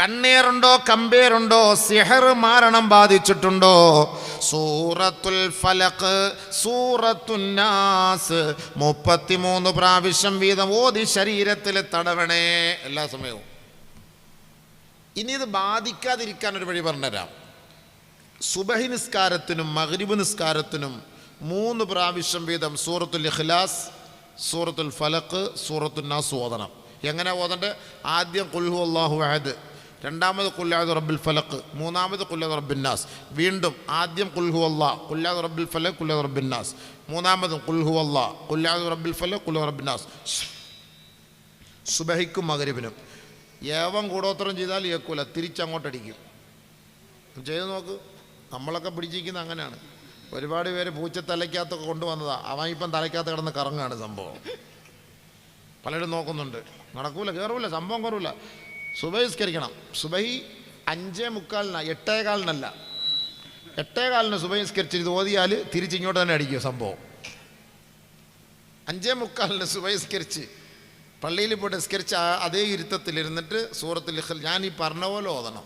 കണ്ണീറുണ്ടോ കമ്പേറുണ്ടോ സിഹർ മാരണം ബാധിച്ചിട്ടുണ്ടോ? സൂറത്തുൽ ഫലഖ് സൂറത്തുന്നാസ് മുപ്പത്തിമൂന്ന് പ്രാവശ്യം വീതം ഓതി ശരീരത്തിൽ തടവണേ. എല്ലാ സമയവും. ഇനി ഇത് ബാധിക്കാതിരിക്കാൻ ഒരു വഴി പറഞ്ഞുതരാം. സുബഹി നിസ്കാരത്തിനും മഹരിബ് നിസ്കാരത്തിനും മൂന്ന് പ്രാവശ്യം വീതം സൂറത്തുൽ ഇഖ്ലാസ് സൂറത്തുൽ ഫലഖ് സൂറത്തുന്നാസ് ഓതണം. എങ്ങനെ ഓതണ്ടേ? ആദ്യം കുൽഹു അള്ളാഹു അഹദ്. രണ്ടാമത് കുല്ലാദ് റബ്ബിൽ ഫലക്ക് മൂന്നാമത് കുല്ലാദ് റബ്ബിൻ നാസ്. വീണ്ടും ആദ്യം കുൽഹു അള്ളാ കുല്ലാദ് റബ്ബിൽ ഫല കുല്ലാദ് റബ്ബിൻ നാസ്. മൂന്നാമതും കുൽഹു അള്ളാ കുല്ലാദ് റബ്ബിൽ ഫല കുല്ലാദ് റബ്ബിൻ നാസ്. സുബഹിക്കും മകരിബിനും ഏവം കൂടോത്രം ചെയ്താൽ ഏക്കൂല തിരിച്ചങ്ങോട്ടടിക്കും. ചെയ്ത് നോക്ക് നമ്മളൊക്കെ പിടിച്ചിരിക്കുന്നത് അങ്ങനെയാണ്. ഒരുപാട് പേര് പൂച്ച തലയ്ക്കകത്തൊക്കെ കൊണ്ടുവന്നതാ. അവൻ ഇപ്പം തലയ്ക്കകത്ത് കിടന്ന് കറങ്ങാണ് സംഭവം. പലരും നോക്കുന്നുണ്ട്. നടക്കൂല കയറൂല സംഭവം കയറൂല സുബഹിസ്കരിക്കണം. സുബഹി അഞ്ചേ മുക്കാലിന എട്ടേ കാലിനല്ല. എട്ടേ കാലിന് സുബഹിസ്കരിച്ച് ഇത് ഓതിയാൽ തിരിച്ചിങ്ങോട്ട് തന്നെ അടിക്കും സംഭവം. അഞ്ചേ മുക്കാലിന് സുബഹിസ്കരിച്ച് പള്ളിയിൽ പോയിട്ട് നിസ്കരിച്ച അതേ ഇരുത്തത്തിലിരുന്നിട്ട് സൂറത്തിൽ ഞാൻ ഈ പറഞ്ഞ പോലെ ഓതണം.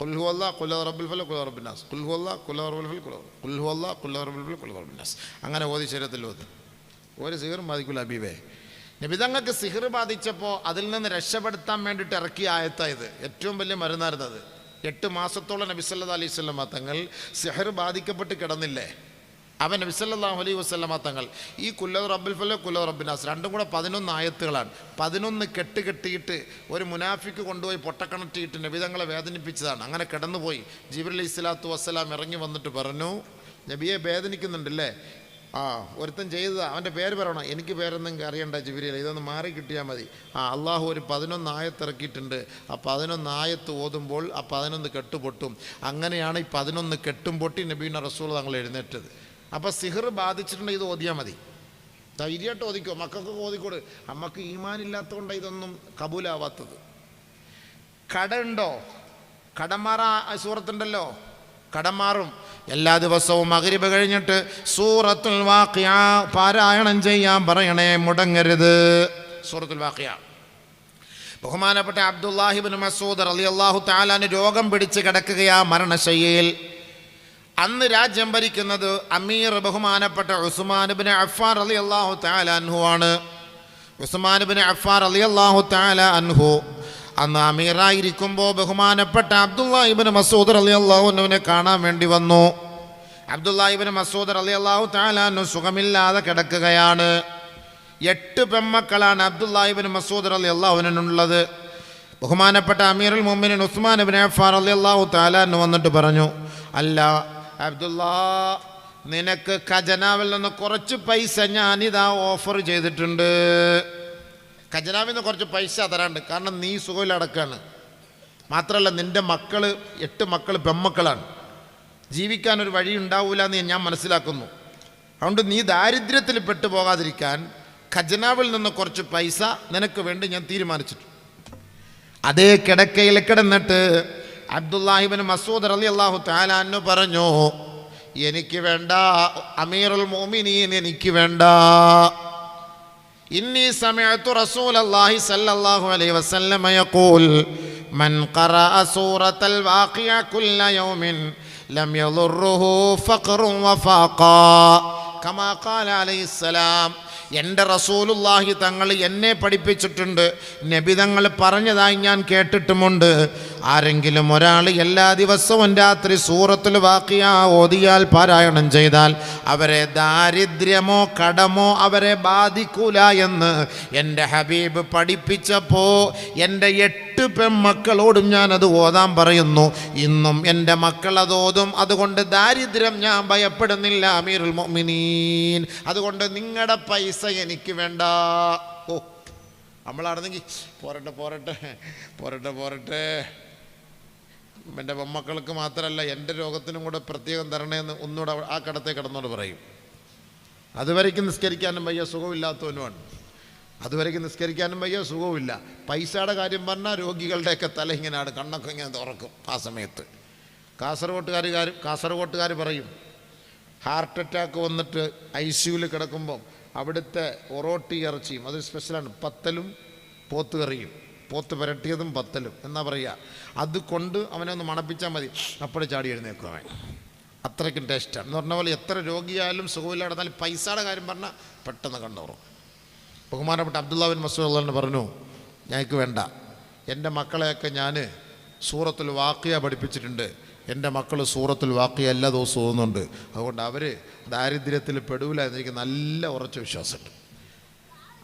കുൽഹു അല്ല കുല ഫല കുല റബ്ബിനാസ് കുൽഹു അല്ല കുല റബ്ബുൽ ഫൽ കുല കുൽഹു അല്ല കുല അങ്ങനെ ഓതി ശരീരത്തിൽ ഓതി. ഒരു സീറും ബാധിക്കില്ല അബീബേ നബിതങ്ങൾക്ക് സിഹർ ബാധിച്ചപ്പോൾ അതിൽ നിന്ന് രക്ഷപ്പെടുത്താൻ വേണ്ടിയിട്ട് ഇറക്കിയ ആയത്തായത് ഏറ്റവും വലിയ മരുന്നായിരുന്നത് എട്ട് മാസത്തോളം നബി സല്ലാ അലൈഹി സ്വലമ തങ്ങൾ സിഹർ ബാധിക്കപ്പെട്ട് കിടന്നില്ലേ? അവൻ നബി സല്ലല്ലാഹു അലൈഹി വസല്ലമ തങ്ങൾ ഈ കുല്ലത് റബ്ബുൽ ഫലോ കുല്ലത് റബ്ബിനാസ് രണ്ടും കൂടെ പതിനൊന്ന് ആയത്തുകളാണ്. പതിനൊന്ന് കെട്ട് കെട്ടിയിട്ട് ഒരു മുനാഫിക്ക് കൊണ്ടുപോയി പൊട്ടക്കണറ്റിയിട്ട് നബിതങ്ങളെ വേദനിപ്പിച്ചതാണ്. അങ്ങനെ കിടന്നുപോയി. ജിബിർ അലൈഹി സ്വലാത്തു വസ്സലാം ഇറങ്ങി വന്നിട്ട് പറഞ്ഞു നബിയെ വേദനിക്കുന്നുണ്ടല്ലേ? ആ ഒരുത്തൻ ചെയ്തതാ. അവന്റെ പേര് പറയണം. എനിക്ക് പേരൊന്നും അറിയണ്ട ജിബിരിയിൽ ഇതൊന്ന് മാറി കിട്ടിയാൽ മതി. ആ അള്ളാഹു ഒരു പതിനൊന്ന് ആയത്ത് ഇറക്കിയിട്ടുണ്ട് ആ പതിനൊന്ന് ആയത്ത് ഓതുമ്പോൾ ആ പതിനൊന്ന് കെട്ടുപൊട്ടും. അങ്ങനെയാണ് ഈ പതിനൊന്ന് കെട്ടും പൊട്ടി നബീന റസൂൾ തങ്ങൾ എഴുന്നേറ്റത്. അപ്പോൾ സിഹർ ബാധിച്ചിട്ടുണ്ടെങ്കിൽ ഇത് ഓതിയാൽ മതി. ധൈര്യമായിട്ട് ഓതിക്കോ. മക്കൾക്കൊക്കെ ഓതിക്കോട്. അമ്മയ്ക്ക് ഈമാനില്ലാത്തതുകൊണ്ട് ഇതൊന്നും കബൂലാവാത്തത്. കടയുണ്ടോ? കടമാറ സൂറത്തുണ്ടല്ലോ. കടം മാറും. എല്ലാ ദിവസവും മകരിബ് കഴിഞ്ഞിട്ട് സൂറത്തുൽ വാഖിയ പാരായണം ചെയ്യാൻ പറയണേ മുടങ്ങരുത്. സൂറത്തുൽ വാഖിയ. ബഹുമാനപ്പെട്ട അബ്ദുല്ലാഹിബിൻ മസൂദ് അലി അള്ളാഹു താലാന് രോഗം പിടിച്ച് കിടക്കുകയാ മരണശയ്യയിൽ. അന്ന് രാജ്യം ഭരിക്കുന്നത് അമീർ ബഹുമാനപ്പെട്ട ഉസ്മാനുബിൻ അഫാർ അലി അള്ളാഹു താലാൻഹു ആണ്. ഉസ്മാനുബിൻ അഫാർ അലി അള്ളാഹു താല അൻഹു അന്ന് അമീറായിരിക്കുമ്പോൾ ബഹുമാനപ്പെട്ട അബ്ദുല്ലാഹിബിൻ മസൂദർ അലി അള്ളാഹുനുവിനെ കാണാൻ വേണ്ടി വന്നു. അബ്ദുല്ലാഹിബിൻ മസൂദർ അലി അള്ളാഹു താലാനു സുഖമില്ലാതെ കിടക്കുകയാണ്. എട്ട് പെമ്മക്കളാണ് അബ്ദുല്ലാഹിബിൻ മസൂദർ അലി അള്ളാഹുവിനുള്ളത് ബഹുമാനപ്പെട്ട അമീറുൽ മുമ്മിൻ ഉസ്മാൻ ബിൻ അഫാർ അലി അള്ളാഹു താലാനു വന്നിട്ട് പറഞ്ഞു അല്ല അബ്ദുല്ലാ നിനക്ക് ഖജനാവിൽ നിന്ന് കുറച്ച് പൈസ ഞാനിതാ ഓഫർ ചെയ്തിട്ടുണ്ട്. ഖജനാവിൽ നിന്ന് കുറച്ച് പൈസ തരാണ്ട്. കാരണം നീ സുഖമിലടക്കാണ് മാത്രമല്ല നിന്റെ മക്കൾ എട്ട് മക്കൾ പെമ്മക്കളാണ്. ജീവിക്കാൻ ഒരു വഴി ഉണ്ടാവില്ല എന്ന് ഞാൻ മനസ്സിലാക്കുന്നു. അതുകൊണ്ട് നീ ദാരിദ്ര്യത്തിൽ പെട്ടു പോകാതിരിക്കാൻ ഖജനാവിൽ നിന്ന് കുറച്ച് പൈസ നിനക്ക് വേണ്ടി ഞാൻ തീരുമാനിച്ചിട്ടു. അതേ കിടക്കയിൽ കിടന്നിട്ട് അബ്ദുല്ലാഹിബിൻ മസൂദ് അലി അള്ളാഹു താലാന്നു പറഞ്ഞു എനിക്ക് വേണ്ട അമീറുൽ മോമിനീൻ എനിക്ക് വേണ്ട. ഇന്നി സമയത്തു റസൂൽ അള്ളാഹി സല്ലാഹു അലൈഹി വസല്ലമയക്കൂൽ മൻ ഖറഅ സൂറത്തൽ വാഖിയ കുല്ല യൗമിൻ ലം യദുർറുഹു ഫഖറുൻ വഫാഖാ. കമാ ഖാല അലൈഹിസ്സലാം എന്റെ റസൂലുല്ലാഹി തങ്ങൾ എന്നെ പഠിപ്പിച്ചിട്ടുണ്ട് നബി തങ്ങൾ പറഞ്ഞതായി ഞാൻ കേട്ടിട്ടുമുണ്ട് ആരെങ്കിലും ഒരാൾ എല്ലാ ദിവസവും രാത്രി സൂറത്തിൽ വാക്കിയ ഓതിയാൽ പാരായണം ചെയ്താൽ അവരെ ദാരിദ്ര്യമോ കടമോ അവരെ ബാധിക്കൂല എന്ന് എന്റെ ഹബീബ് പഠിപ്പിച്ചപ്പോൾ എന്റെ എട്ട് പെൺമക്കളോടും ഞാനത് ഓതാൻ പറയുന്നു. ഇന്നും എന്റെ മക്കൾ അത് ഓതും. അതുകൊണ്ട് ദാരിദ്ര്യം ഞാൻ ഭയപ്പെടുന്നില്ല അമീറുൽ മൊമിനീൻ അതുകൊണ്ട് നിങ്ങളുടെ പൈസ എനിക്ക് വേണ്ട. ഓ നമ്മളാണെന്നെങ്കിൽ പോരട്ടെ പോരട്ടെ പോരട്ടെ പോരട്ടെ. എന്റെ മക്കൾക്ക് മാത്രമല്ല എന്റെ രോഗത്തിനും കൂടെ പ്രത്യേകം തരണേന്ന് ഒന്നുകൂടെ ആ കടത്തെ കിടന്നോട് പറയും. അതുവരേക്കും നിസ്കരിക്കാനും വയ്യ സുഖമില്ലാത്തവനുമാണ്. അതുവരേക്കും നിസ്കരിക്കാനും വയ്യ സുഖവുമില്ല. പൈസയുടെ കാര്യം പറഞ്ഞാൽ രോഗികളുടെയൊക്കെ തല ഇങ്ങനെയാണ് കണ്ണൊക്കെ ഇങ്ങനെ തുറക്കും ആ സമയത്ത്. കാസർഗോട്ടുകാർ കാസർഗോട്ടുകാർ പറയും ഹാർട്ട് അറ്റാക്ക് വന്നിട്ട് ഐ സിയുവിൽ കിടക്കുമ്പം അവിടുത്തെ ഒറോട്ടി ഇറച്ചിയും അത് സ്പെഷ്യലാണ് പത്തലും പോത്തുകറിയും. പോത്ത് പുരട്ടിയതും പത്തലും. എന്നാ പറയുക? അത് കൊണ്ട് അവനെ ഒന്ന് മണപ്പിച്ചാൽ മതി. അപ്പോഴേ ചാടി എഴുന്നേക്കും അവൻ. അത്രയ്ക്കും ടേസ്റ്റാണ്. എന്ന് പറഞ്ഞ പോലെ എത്ര രോഗിയായാലും സുഖമില്ല നടന്നാലും പൈസയുടെ കാര്യം പറഞ്ഞാൽ പെട്ടെന്ന് കണ്ടോറും ബഹുമാനപ്പെട്ട അബ്ദുല്ലാബിൻ മസൂദ് പറഞ്ഞു ഞങ്ങൾക്ക് വേണ്ട. എന്റെ മക്കളെയൊക്കെ ഞാൻ സൂറത്തിൽ വാക്കിയ പഠിപ്പിച്ചിട്ടുണ്ട്. എന്റെ മക്കൾ സൂറത്തിൽ വാക്കിയ എല്ലാ ദിവസവും ഓന്നുണ്ട് അതുകൊണ്ട് അവർ ദാരിദ്ര്യത്തിൽ പെടൂല എന്നെനിക്ക് നല്ല ഉറച്ച വിശ്വാസമുണ്ട്.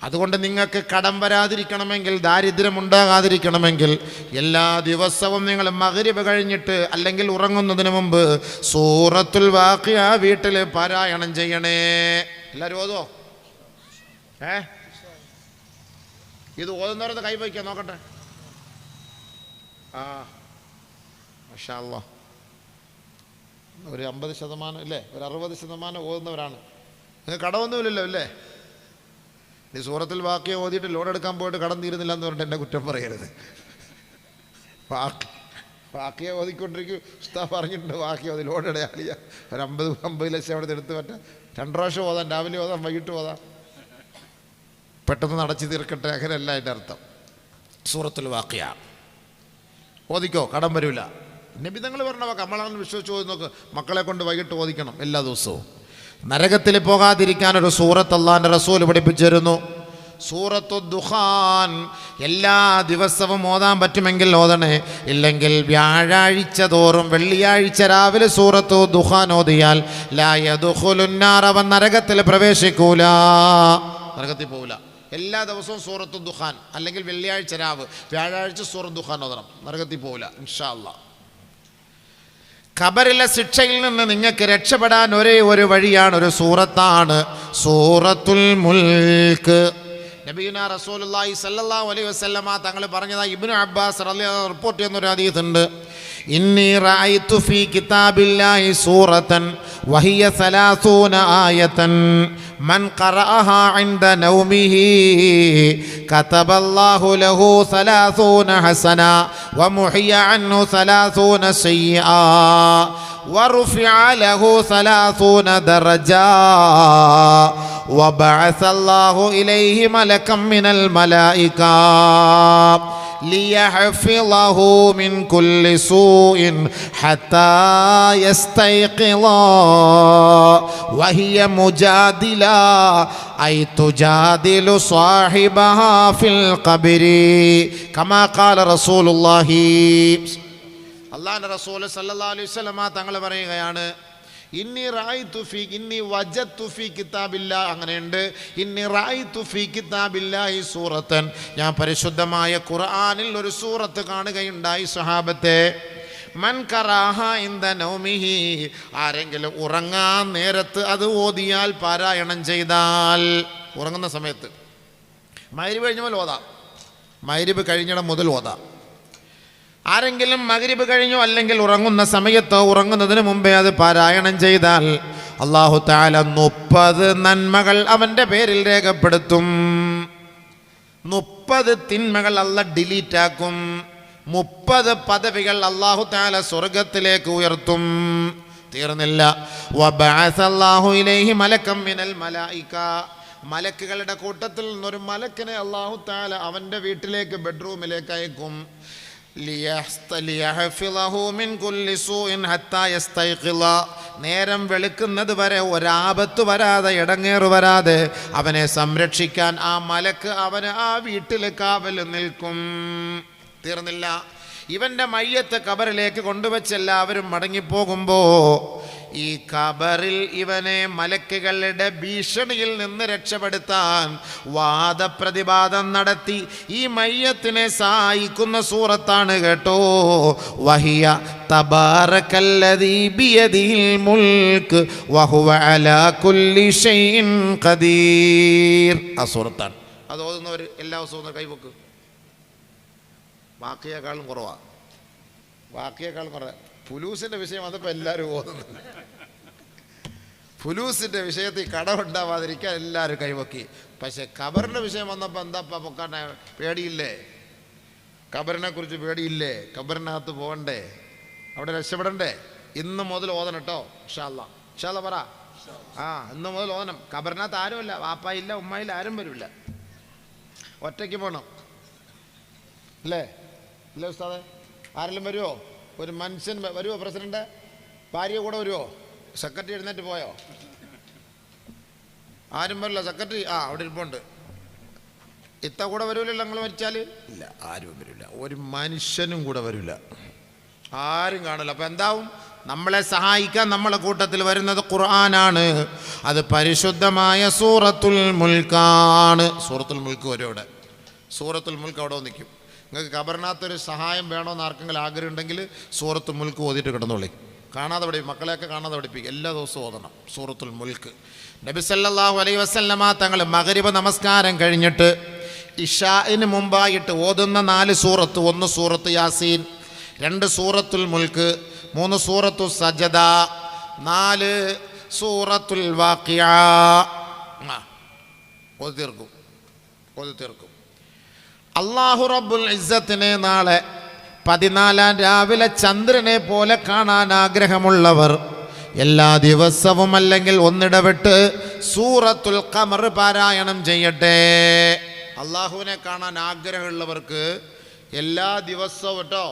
അതുകൊണ്ട് നിങ്ങൾക്ക് കടം വരാതിരിക്കണമെങ്കിൽ ദാരിദ്ര്യം ഉണ്ടാകാതിരിക്കണമെങ്കിൽ എല്ലാ ദിവസവും നിങ്ങൾ മകരിവ് കഴിഞ്ഞിട്ട് അല്ലെങ്കിൽ ഉറങ്ങുന്നതിന് മുമ്പ് സൂറത്തുൽ വാക്കി ആ വീട്ടിൽ പാരായണം ചെയ്യണേ. എല്ലാവരും ഓതോ? ഏ? ഇത് ഓതുന്നവരത് കൈവയ്ക്കാൻ നോക്കട്ടെ. ആ മാഷാ. ഒരു അമ്പത് ശതമാനം ഇല്ലേ? ഒരു അറുപത് ശതമാനം ഓതുന്നവരാണ്. കടമൊന്നുമില്ലല്ലോ അല്ലേ നീ സൂറത്തിൽ വാക്കിയ ഓതിയിട്ട് ലോൺ എടുക്കാൻ പോയിട്ട് കടം തീരുന്നില്ല എന്ന് പറഞ്ഞിട്ട് എന്റെ കുറ്റം പറയരുത്. വാക്ക് വാക്കിയ ഓതിക്കൊണ്ടിരിക്കും. ഉസ്താ പറഞ്ഞിട്ടുണ്ട് വാക്കിയ ഓതി ലോൺ ഇടയാളിയ ഒരു അമ്പത് അമ്പത് ലക്ഷം അവിടെ എടുത്ത് പറ്റാം രണ്ട് പ്രാവശ്യം ഓതാം രാവിലെ ഓതാം വൈകിട്ട് ഓതാം. പെട്ടെന്ന് നടച്ചു തീർക്കട്ടെ അങ്ങനെയല്ല അതിന്റെ അർത്ഥം. സൂറത്തിൽ വാക്കിയ ഓതിക്കോ കടം വരില്ല നബിതങ്ങൾ പറഞ്ഞ വാക്ക് നമ്മളാണ് വിശ്വസിച്ച് ഓതി നോക്ക്. മക്കളെ കൊണ്ട് വൈകിട്ട് ഓദിക്കണം എല്ലാ ദിവസവും. നരകത്തിൽ പോകാതിരിക്കാൻ ഒരു സൂറത്ത് അള്ളാന്റെ റസൂൽ പഠിപ്പിച്ചിരുന്നു. സൂറത്തു ദുഹാൻ എല്ലാ ദിവസവും ഓതാൻ പറ്റുമെങ്കിൽ ഓതണേ. ഇല്ലെങ്കിൽ വ്യാഴാഴ്ച തോറും വെള്ളിയാഴ്ച രാവിലെ സൂറത്തു ദുഹാൻ ഓതിയാൽ ലായതുഹുലുന്നാർ അവൻ നരകത്തിൽ പ്രവേശിക്കൂല. നരകത്തിൽ പോവില്ല. എല്ലാ ദിവസവും സൂറത്തു ദുഹാൻ അല്ലെങ്കിൽ വെള്ളിയാഴ്ച രാവ്. വ്യാഴാഴ്ച സൂറത്ത് ദുഹാൻ ഓതണം. നരകത്തിൽ പോവില്ല. ഇൻഷാ അല്ലാ ഖബറിലെ ശിക്ഷയിൽ നിന്ന് നിങ്ങൾക്ക് രക്ഷപ്പെടാൻ ഒരേ ഒരു വഴിയാണ് ഒരു സൂറത്താണ്. സൂറത്തുൽ മുൽക്ക്. നബീന റസൂലുല്ലായി സല്ലാ അലൈ വസ്ലമ തങ്ങൾ പറഞ്ഞതാ ഇബിനു അബ്ബാസ് റിപ്പോർട്ട് ചെയ്യുന്നൊരു അതീതുണ്ട് ഇന്നി റഅയ്തു ഫീ കിതാബില്ലാഹി സൂറത്തൻ വഹിയ സലാസൂന ആയത്തൻ മൻ ഖറഅഹ ഇൻദ നൗമിഹി കതബല്ലാഹു ലഹു സലാസൂന ഹസന വമുഹിയ അൻഹു സലാസൂന സയ്യിഅ വറുഫിഅ ലഹു സലാസൂന ദറജാ وبعث الله إليه ملكا من الملائكة ليحفظه من كل سوء حتى يستيقظ وهي مجادلة أي تجادل صاحبها في القبر كما قال رسول الله അള്ളാഹിൻ്റെ റസൂൽ സല്ലല്ലാഹു അലൈഹി വസല്ലമ തങ്ങൾ പറയുകയാണ് ഇന്നി റായി തുഫി ഇന്നി വജത് തുഫി കിതാബില്ല അങ്ങനെയുണ്ട്. ഇന്നി റായി തുഫി കിതാബില്ല ഈ സൂറത്തൻ ഞാൻ പരിശുദ്ധമായ ഖുർആാനിൽ ഒരു സൂറത്ത് കാണുകയുണ്ടായി സ്വഹാബത്തെ നൗമിഹി ആരെങ്കിലും ഉറങ്ങാൻ നേരത്ത് അത് ഓതിയാൽ പാരായണം ചെയ്താൽ. ഉറങ്ങുന്ന സമയത്ത്. മൈരിബ് കഴിഞ്ഞ പോലെ ഓതാം. മൈരിബ് കഴിഞ്ഞിടം മുതൽ ഓതാം. ആരെങ്കിലും മകരിബ് കഴിഞ്ഞോ അല്ലെങ്കിൽ ഉറങ്ങുന്ന സമയത്തോ ഉറങ്ങുന്നതിന് മുമ്പേ അത് പാരായണം ചെയ്താൽ അള്ളാഹു താല മുപ്പത് നന്മകൾ അവന്റെ പേരിൽ രേഖപ്പെടുത്തും. മുപ്പത് തിന്മകൾ അല്ല ഡിലീറ്റ് ആക്കും. മുപ്പത് പദവികൾ അള്ളാഹു താല സ്വർഗത്തിലേക്ക് ഉയർത്തും. തീർന്നില്ല. മലക്കുകളുടെ കൂട്ടത്തിൽ നിന്നൊരു മലക്കിനെ അള്ളാഹു താല അവന്റെ വീട്ടിലേക്ക് ബെഡ്റൂമിലേക്ക് അയക്കും. നേരം വെളുക്കുന്നത് വരെ ഒരാപത്ത് വരാതെ ഇടങ്ങേറ് വരാതെ അവനെ സംരക്ഷിക്കാൻ ആ മലക്ക് അവന് ആ വീട്ടിൽ കാവൽ നിൽക്കും. തീർന്നില്ല. ഇവന്റെ മയ്യത്ത് കബറിലേക്ക് കൊണ്ടുവച്ച് എല്ലാവരും മടങ്ങിപ്പോകുമ്പോ ഈ കബറിൽ ഇവനെ മലക്കുകളുടെ ഭീഷണിയിൽ നിന്ന് രക്ഷപ്പെടുത്താൻ വാദപ്രതിവാദം നടത്തി ഈ മയ്യത്തിനെ സഹായിക്കുന്ന സൂറത്താണ് കേട്ടോ. വഹിയ മുൽക്ക് ആ സൂറത്താണ്. അത് ഓതുന്നവർ എല്ലാ ദിവസവും കൈവക്ക് ബാക്കിയേക്കാളും കുറവാണ് ബാക്കിയേക്കാളും കുറവ് ഫുലൂസിന്റെ വിഷയം അതിപ്പോൾ എല്ലാവരും ഓതുന്നുണ്ട് ഫുലൂസിന്റെ വിഷയത്തിൽ കടമുണ്ടാവാതിരിക്കാൻ എല്ലാവരും കൈവക്കി. പക്ഷേ ഖബറിന്റെ വിഷയം വന്നപ്പോൾ എന്താ പൊക്കാൻ പേടിയില്ലേ? ഖബറിനെ കുറിച്ച് പേടിയില്ലേ? ഖബറിനകത്ത് പോകണ്ടേ? അവിടെ രക്ഷപ്പെടണ്ടേ? ഇന്ന് മുതൽ ഓതണം കേട്ടോ ഇഷാല്ല ഇഷാല്ല പറ. ആ ഇന്ന് മുതൽ ഓതണം. ഖബറിനകത്ത് ആരുമില്ല വാപ്പായില്ല ഉമ്മയില്ല ആരും വരില്ല. ഒറ്റയ്ക്ക് പോകണം അല്ലേ? ഇല്ലേ ഉസ്താദ്. ആരെങ്കിലും വരുമോ ഒരു മനുഷ്യൻ വരുമോ പ്രസിഡന്റ്? ഭാര്യ കൂടെ വരുമോ സെക്രട്ടറി എഴുന്നേറ്റ് പോയോ? ആരും വരില്ല. സെക്രട്ടറി ആ അവിടെ ഇരിപ്പുണ്ട്. ഇത്ത കൂടെ വരൂലല്ലോ നിങ്ങൾ മരിച്ചാൽ ഇല്ല ആരും വരില്ല. ഒരു മനുഷ്യനും കൂടെ വരില്ല. ആരും കാണില്ല. അപ്പം എന്താവും? നമ്മളെ സഹായിക്കാൻ നമ്മളെ കൂട്ടത്തിൽ വരുന്നത് ഖുർആനാണ്. അത് പരിശുദ്ധമായ സൂറത്തുൽ മുൽക്കാണ്. സൂറത്തുൽ മുൽക്ക് വരും അവിടെ. സൂറത്തുൽ മുൽക്ക് അവിടെ നിൽക്കും നിങ്ങൾക്ക് ഖബറിനകത്തൊരു സഹായം വേണമെന്ന് ആർക്കെങ്കിലും ആഗ്രഹം ഉണ്ടെങ്കിൽ മുൽക്ക് ഓതിയിട്ട് കിടന്നോളി. കാണാതെ പഠി മക്കളെയൊക്കെ കാണാതെ പഠിപ്പിക്കുക എല്ലാ ദിവസവും ഓതണം സൂറത്തുൽ മുൽക്ക്. നബി സല്ലല്ലാഹു അലൈഹി വസല്ലമ തങ്ങൾ മഗ്രിബ് നമസ്കാരം കഴിഞ്ഞിട്ട് ഇഷാഇന് മുമ്പായിട്ട് ഓതുന്ന നാല് സൂറത്ത് ഒന്ന് സൂറത്ത് യാസീൻ രണ്ട് സൂറത്തുൽ മുൽക്ക് മൂന്ന് സൂറത്തു സജദ നാല് സൂറത്തുൽ വാക്കിയ ഓതി തീർക്കും. ഓതി തീർക്കും. അള്ളാഹു റബ്ബുൽ ഇസ്സത്തിനെ നാളെ പതിനാലാം രാവിലെ ചന്ദ്രനെ പോലെ കാണാൻ ആഗ്രഹമുള്ളവർ എല്ലാ ദിവസവും അല്ലെങ്കിൽ ഒന്നിടവിട്ട് സൂറത്തുൽ കമർ പാരായണം ചെയ്യട്ടെ. അള്ളാഹുവിനെ കാണാൻ ആഗ്രഹമുള്ളവർക്ക് എല്ലാ ദിവസവും കേട്ടോ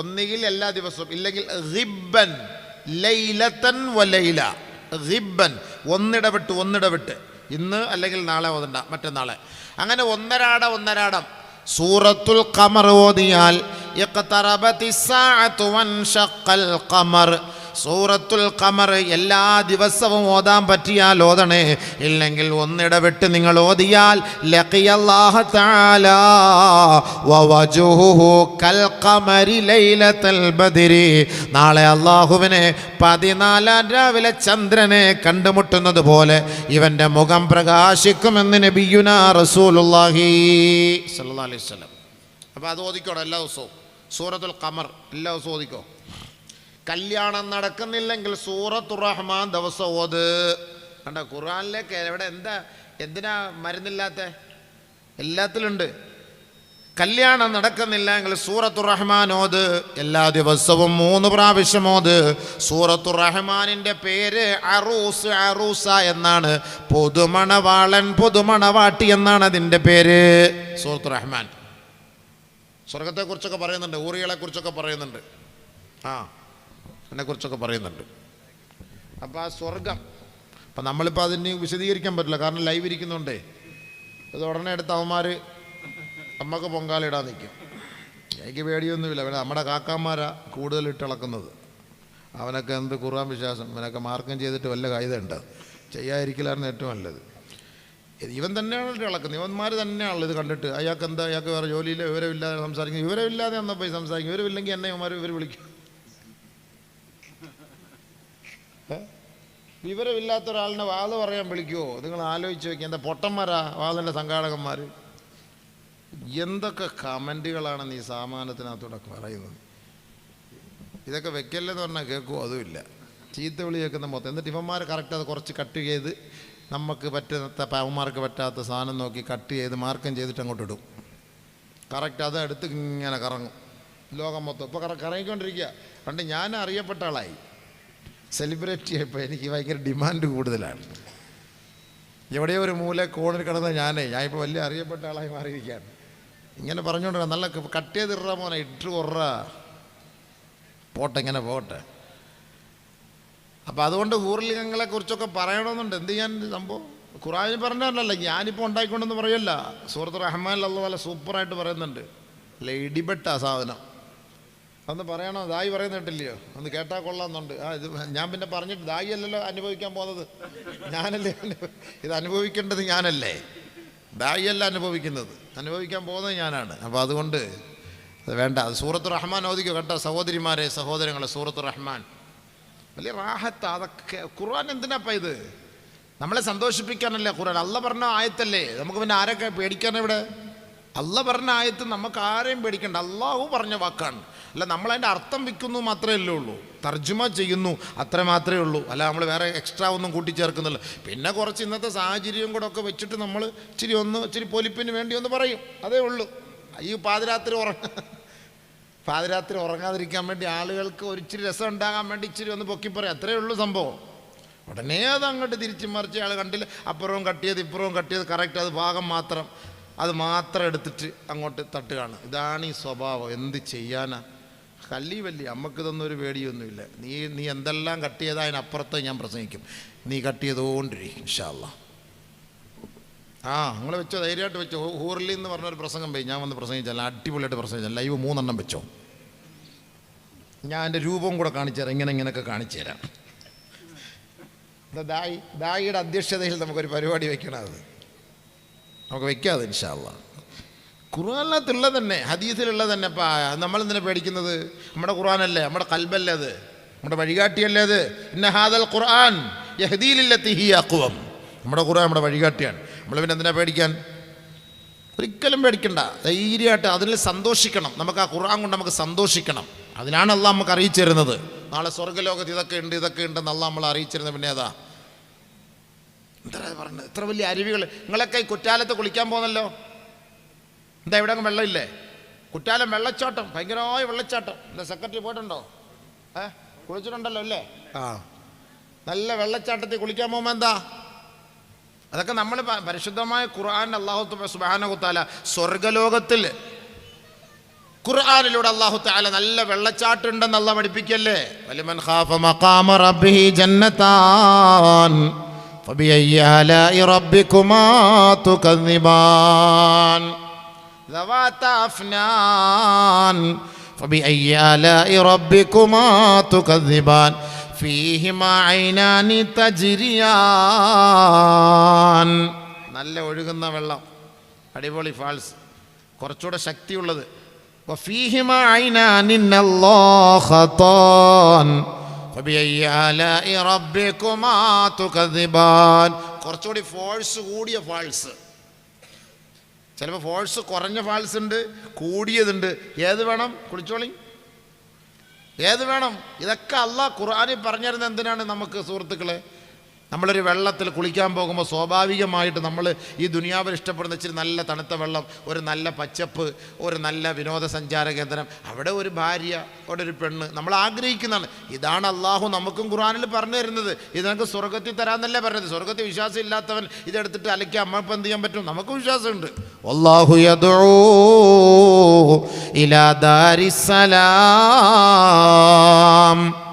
ഒന്നുകിൽ എല്ലാ ദിവസവും ഇല്ലെങ്കിൽ റിബൻ ലൈലത്തൻ വലൈല റിബൻ ഒന്നിടവിട്ട് ഒന്നിടവിട്ട് ഇന്ന് അല്ലെങ്കിൽ നാളെ ഓതണ്ട മറ്റന്നാളെ. അങ്ങനെ ഒന്നരാടം ഒന്നരാടം. സൂറത്തുൽ ഖമർ ഓതിയാൽ ഖമർ. സൂറത്തുൽ കമർ എല്ലാ ദിവസവും ഓതാൻ പറ്റിയാൽ ഓതണേ. ഇല്ലെങ്കിൽ ഒന്നിടവിട്ട് നിങ്ങൾ ഓതിയാൽ നാളെ അള്ളാഹുവിനെ പതിനാലാം രാവിലെ ചന്ദ്രനെ കണ്ടുമുട്ടുന്നത് പോലെ ഇവന്റെ മുഖം പ്രകാശിക്കുമെന്ന് നബിയുന റസൂലുള്ളാഹി സല്ലല്ലാഹു അലൈഹി അപ്പോൾ അത് ഓദിക്കോടെ എല്ലാ ദിവസവും. സൂറത്തുൽ കമർ എല്ലാ ദിവസവും ഓദിക്കോ കല്യാണം നടക്കുന്നില്ലെങ്കിൽ സൂറത്തുർ റഹ്മാൻ ദിവസം ഓത്. കണ്ട ഖുറാനിലേക്ക് എവിടെ എന്താ എന്തിനാ മരുന്നില്ലാത്ത? എല്ലാത്തിലുണ്ട്. കല്യാണം നടക്കുന്നില്ലെങ്കിൽ സൂറത്തുർ റഹ്മാൻ ഓത്. എല്ലാ ദിവസവും മൂന്ന് പ്രാവശ്യം ഓത്. സൂറത്തുർ റഹ്മാനിന്റെ പേര് അറൂസ് അറൂസ എന്നാണ്. പൊതുമണവാളൻ പൊതുമണവാട്ടി എന്നാണ് അതിന്റെ പേര്. സൂറത്തുർ റഹ്മാൻ. സ്വർഗത്തെക്കുറിച്ചൊക്കെ പറയുന്നുണ്ട് ഊറികളെ കുറിച്ചൊക്കെ പറയുന്നുണ്ട്. ആ. അതിനെക്കുറിച്ചൊക്കെ പറയുന്നുണ്ട്. അപ്പോൾ ആ സ്വർഗം. അപ്പം നമ്മളിപ്പോൾ അതിന് വിശദീകരിക്കാൻ പറ്റില്ല കാരണം ലൈവ് ഇരിക്കുന്നുണ്ടേ. അത് ഉടനെ എടുത്ത് അവന്മാർ അമ്മയ്ക്ക് പൊങ്കാലിടാൻ നിൽക്കും എനിക്ക് പേടിയൊന്നുമില്ല പിന്നെ നമ്മുടെ കാക്കാന്മാരാ കൂടുതൽ ഇട്ടിളക്കുന്നത് അവനൊക്കെ എന്ത് ഖുർആൻ വിശ്വാസം അവനൊക്കെ മാർക്കം ചെയ്തിട്ട് വല്ല കായുതുണ്ട് ചെയ്യാതിരിക്കലായിരുന്നു ഏറ്റവും നല്ലത്. ഇവൻ തന്നെയാണ് ഇളക്കുന്നത് ഇവന്മാർ തന്നെയാണല്ലോ ഇത് കണ്ടിട്ട്. അയാൾക്ക് എന്താ അയാൾക്ക് വേറെ ജോലിയില്ല വിവരമില്ലാതെ സംസാരിക്കും വിവരമില്ലാതെ എന്നാ പോയി സംസാരിക്കും വിവരമില്ലെങ്കിൽ എന്നെ ഇവന്മാർ ഇവർ വിളിക്കും ഏ? വിവരമില്ലാത്ത ഒരാളിനെ വാത് പറയാൻ വിളിക്കുമോ നിങ്ങൾ ആലോചിച്ച് നോക്കി. എന്താ പൊട്ടന്മാരാ വാതിന്റെ സംഘാടകന്മാർ എന്തൊക്കെ കമന്റുകളാണ് നീ സാമാനത്തിനകത്തൂടെ പറയുന്നത്? ഇതൊക്കെ വെക്കല്ലെന്ന് പറഞ്ഞാൽ കേൾക്കുമോ അതുമില്ല. ചീത്ത വിളി കേൾക്കുന്ന മൊത്തം. എന്നിട്ട് ഇവന്മാർ കറക്റ്റ് അത് കുറച്ച് കട്ട് ചെയ്ത് നമുക്ക് പറ്റാത്ത പാവന്മാർക്ക് പറ്റാത്ത സാധനം നോക്കി കട്ട് ചെയ്ത് മാർക്കം ചെയ്തിട്ട് അങ്ങോട്ട് ഇടും. കറക്റ്റ് അത് എടുത്ത് ഇങ്ങനെ കറങ്ങും. ലോകം മൊത്തം. ഇപ്പോൾ കറ കറങ്ങിക്കൊണ്ടിരിക്കുക. പണ്ട് ഞാൻ അറിയപ്പെട്ട ആളായി. സെലിബ്രിറ്റി ആയപ്പോൾ എനിക്ക് ഭയങ്കര ഡിമാൻഡ് കൂടുതലാണ്. എവിടെയോ ഒരു മൂല കോണിൽ കിടന്ന ഞാനേ ഞാൻ ഇപ്പോൾ വലിയ അറിയപ്പെട്ട ആളായി മാറിയിരിക്കുകയാണ്. ഇങ്ങനെ പറഞ്ഞുകൊണ്ട് നല്ല കട്ട് ഇറ മോനെ ഇട്ട് കൊറ. പോട്ടെ ഇങ്ങനെ പോട്ടെ അപ്പോൾ അതുകൊണ്ട് ഊർലിംഗങ്ങളെ കുറിച്ചൊക്കെ പറയണമെന്നുണ്ട്. എന്ത് ചെയ്യാൻ സംഭവം? ഖുറാനിൽ പറഞ്ഞല്ലോ ഞാനിപ്പോൾ ഉണ്ടായിക്കൊണ്ടെന്ന് പറയല്ല. സൂറത്ത് റഹ്മാൻ അല്ല സൂപ്പറായിട്ട് പറയുന്നുണ്ട്. അല്ല ഇടിപെട്ട സാധനം. അന്ന് പറയണോ? ദായി പറയുന്നിട്ടില്ലയോ അന്ന് കേട്ടാൽ കൊള്ളാമെന്നുണ്ട്. ആ ഇത് ഞാൻ പിന്നെ പറഞ്ഞിട്ട് ദായി അല്ലല്ലോ അനുഭവിക്കാൻ പോകുന്നത് ഞാനല്ലേ ഇത് അനുഭവിക്കേണ്ടത് ഞാനല്ലേ? ദായി അല്ല അനുഭവിക്കുന്നത്. അനുഭവിക്കാൻ പോകുന്നത് ഞാനാണ്. അപ്പോൾ അതുകൊണ്ട് അത് വേണ്ട. അത് സൂറത്ത് റഹ്മാൻ ഓദിക്കോ കേട്ടോ? സഹോദരിമാരെ സഹോദരങ്ങളെ സൂറത്ത് റഹ്മാൻ. വലിയ റാഹത്ത്. അതൊക്കെ ഖുർആൻ എന്തിനാപ്പ ഇത്? നമ്മളെ സന്തോഷിപ്പിക്കാനല്ലേ ഖുർആൻ? അല്ല പറഞ്ഞ ആയത്തല്ലേ? നമുക്ക് പിന്നെ ആരൊക്കെ പേടിക്കാൻ ഇവിടെ? അല്ല പറഞ്ഞ ആയത്ത് നമുക്ക് ആരെയും പേടിക്കണ്ട. അള്ളാഹു പറഞ്ഞ വാക്കാണ്. അല്ല നമ്മളതിന്റെ അർത്ഥം വിൽക്കുന്നു മാത്രമേ ഉള്ളൂ തർജമ ചെയ്യുന്നു അത്ര മാത്രമേ ഉള്ളൂ. അല്ല നമ്മൾ വേറെ എക്സ്ട്രാ ഒന്നും കൂട്ടിച്ചേർക്കുന്നില്ല. പിന്നെ കുറച്ച് ഇന്നത്തെ സാഹചര്യം കൂടെ ഒക്കെ വെച്ചിട്ട് നമ്മൾ ഇച്ചിരി ഒന്ന് ഇച്ചിരി പൊലിപ്പിന് വേണ്ടി ഒന്ന് പറയും. അതേ ഉള്ളൂ. ഈ പാതിരാത്രി ഉറങ്ങ പാതിരാത്രി ഉറങ്ങാതിരിക്കാൻ വേണ്ടി ആളുകൾക്ക് ഒരു ഇച്ചിരി രസം ഉണ്ടാകാൻ വേണ്ടി ഇച്ചിരി ഒന്ന് പൊക്കി പറയാം. അത്രേ ഉള്ളൂ സംഭവം. ഉടനെ അത് അങ്ങോട്ട് തിരിച്ചു മറിച്ച് അയാൾ കണ്ടില്ല. അപ്പുറവും കട്ട് ചെയ്ത് ഇപ്പുറവും കട്ട് ചെയ്ത് കറക്റ്റ് അത് ഭാഗം മാത്രം. അത് മാത്രം എടുത്തിട്ട് അങ്ങോട്ട് തട്ടുകയാണ്. ഇതാണ് ഈ സ്വഭാവം. എന്ത് ചെയ്യാനാ? കല്ലി വല്ലി നമുക്കിതൊന്നും ഒരു പേടിയൊന്നുമില്ല. നീ നീ എന്തെല്ലാം കട്ട് ഞാൻ പ്രസംഗിക്കും. നീ കട്ട് ചെയ്തുകൊണ്ടിരിക്കും ആ നിങ്ങൾ വെച്ചോ ധൈര്യമായിട്ട് വെച്ചോ. ഹൂർലി എന്ന് പറഞ്ഞൊരു പ്രസംഗം പോയി. ഞാൻ വന്ന് പ്രസംഗിച്ചല്ല അടിപൊളിയായിട്ട് പ്രസംഗിച്ചല്ല. ലൈവ് മൂന്നെണ്ണം വെച്ചോ. ഞാൻ എന്റെ രൂപവും കൂടെ കാണിച്ചു തരാം. ഇങ്ങനെ ഇങ്ങനെയൊക്കെ കാണിച്ചു തരാം. ദായി ദായിയുടെ അധ്യക്ഷതയിൽ നമുക്കൊരു പരിപാടി വെക്കണം അത് നമുക്ക് വെക്കാതെ ഇൻഷാല്ല ഖുർആാനകത്തുള്ളത് തന്നെ ഹദീസിലുള്ളത് തന്നെ നമ്മൾ എന്തിനാ പേടിക്കുന്നത്? നമ്മുടെ ഖുർആാനല്ലേ നമ്മുടെ കൽബല്ലേ അത്? നമ്മുടെ വഴികാട്ടിയല്ലേ അത്? ഇന്ന ഹാദൽ ഖുർആൻ യഹദീലില്ലത്തി ഹി അക്കുവം നമ്മുടെ ഖുർആൻ നമ്മുടെ വഴികാട്ടിയാണ്. നമ്മൾ പിന്നെ എന്തിനാ പേടിക്കാൻ? ഒരിക്കലും പേടിക്കണ്ട. ധൈര്യമായിട്ട് അതിൽ സന്തോഷിക്കണം. നമുക്ക് ആ ഖുർആൻ കൊണ്ട് നമുക്ക് സന്തോഷിക്കണം. അതിനാണ് നമുക്ക് അറിയിച്ചു തരുന്നത്. നാളെ സ്വർഗലോകത്ത് ഇതൊക്കെ ഉണ്ട് ഇതൊക്കെ ഉണ്ടെന്ന് അള്ളാഹ് നമ്മൾ അറിയിച്ചിരുന്നത് പിന്നെ ഏതാ? എന്താ പറഞ്ഞത് ഇത്ര വലിയ അരുവികൾ. നിങ്ങളൊക്കെ ഈ കുറ്റാലത്ത് കുളിക്കാൻ പോകുന്നല്ലോ. എന്താ ഇവിടെ വെള്ളമില്ലേ? കുറ്റാലം വെള്ളച്ചാട്ടം ഭയങ്കരമായ വെള്ളച്ചാട്ടം. എന്താ സെക്രട്ടറി പോയിട്ടുണ്ടോ? ഏ? കുളിച്ചിട്ടുണ്ടല്ലോ അല്ലേ? ആ. നല്ല വെള്ളച്ചാട്ടത്തിൽ കുളിക്കാൻ പോകുമ്പോൾ എന്താ? അതൊക്കെ നമ്മൾ പരിശുദ്ധമായ ഖുർആൻ അള്ളാഹു സുബാനകുത്താല സ്വർഗലോകത്തിൽ ഖുർആാനിലൂടെ അള്ളാഹു താല നല്ല വെള്ളച്ചാട്ടം ഉണ്ടെന്ന് അല്ല പഠിപ്പിക്കല്ലേ? വലിമൻ ഖാഫ മഖാമ റബ്ബിഹി ജന്നതാൻ فبأي آلاء ربكما تكذبان ذواتا أفنان فبأي آلاء ربكما تكذبان فيهما عينان تجريان നല്ല ഒഴുകുന്ന വെള്ളം അടിപൊളി ഫാൾസ് കുറച്ചുകൂടെ ശക്തിയുള്ളത് وفيهما عينان കുറച്ചുകൂടി ഫോൾസ് കൂടിയ ഫാൾസ് ചിലപ്പോൾ ഫോൾസ് കുറഞ്ഞ ഫാൾസ് ഉണ്ട് കൂടിയതുണ്ട്. ഏത് വേണം? കുളിച്ചോളി ഏത് വേണം? ഇതൊക്കെ അല്ല ഖുർആാനിൽ പറഞ്ഞിരുന്ന എന്തിനാണ് നമുക്ക് സുഹൃത്തുക്കളെ? നമ്മളൊരു വെള്ളത്തിൽ കുളിക്കാൻ പോകുമ്പോൾ സ്വാഭാവികമായിട്ട് നമ്മൾ ഈ ദുനിയാവിൽ ഇഷ്ടപ്പെടുന്ന ഇച്ചിരി നല്ല തണുത്ത വെള്ളം ഒരു നല്ല പച്ചപ്പ് ഒരു നല്ല വിനോദസഞ്ചാര കേന്ദ്രം. അവിടെ ഒരു ഭാര്യ അവിടെ ഒരു പെണ്ണ് നമ്മൾ ആഗ്രഹിക്കുന്നതാണ്. ഇതാണ് അള്ളാഹു നമുക്കും ഖുർആാനിൽ പറഞ്ഞു തരുന്നത്. ഇത് നമുക്ക് സ്വർഗത്തിൽ തരാമെന്നല്ലേ പറഞ്ഞത്. സ്വർഗത്തിൽ വിശ്വാസം ഇല്ലാത്തവൻ ഇതെടുത്തിട്ട് അലക്കി അമ്മപ്പം എന്ത് ചെയ്യാൻ പറ്റും? നമുക്ക് വിശ്വാസമുണ്ട്. അള്ളാഹു ഇലാ ദാരി അപ്പോൾ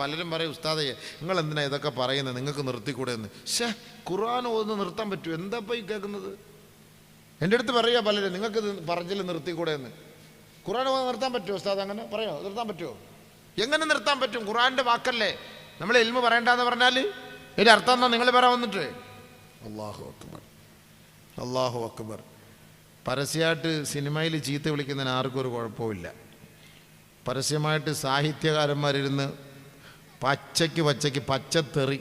പലരും പറയും ഉസ്താദയെ നിങ്ങൾ എന്തിനാ ഇതൊക്കെ പറയുന്നത് നിങ്ങൾക്ക് നിർത്തിക്കൂടെ എന്ന് ഷേ ഖുർആൻ ഒന്ന് നിർത്താൻ പറ്റുമോ? എന്താ ഇപ്പോൾ ഈ കേൾക്കുന്നത്? എന്റെ അടുത്ത് പറയുക പലരും നിങ്ങൾക്ക് ഇത് പറച്ചിൽ നിർത്തിക്കൂടെ എന്ന് ഖുർആൻ ഒന്ന് നിർത്താൻ പറ്റുമോ ഉസ്താദ് അങ്ങനെ? പറയോ? നിർത്താൻ പറ്റുമോ? എങ്ങനെ നിർത്താൻ പറ്റും? ഖുർആന്റെ വാക്കല്ലേ. നമ്മൾ എൽമ പറയണ്ടെന്ന് പറഞ്ഞാൽ ഇതിന്റെ അർത്ഥം എന്താ? നിങ്ങൾ പറയാൻ വന്നിട്ട്. അള്ളാഹു അക്ബർ. അള്ളാഹു അക്ബർ. പരസ്യമായിട്ട് സിനിമയിൽ ചീത്ത വിളിക്കുന്നതിന് ആർക്കും ഒരു കുഴപ്പമില്ല പരസ്യമായിട്ട് സാഹിത്യകാരന്മാരിരുന്ന് പച്ചയ്ക്ക് പച്ചയ്ക്ക് പച്ചത്തെറി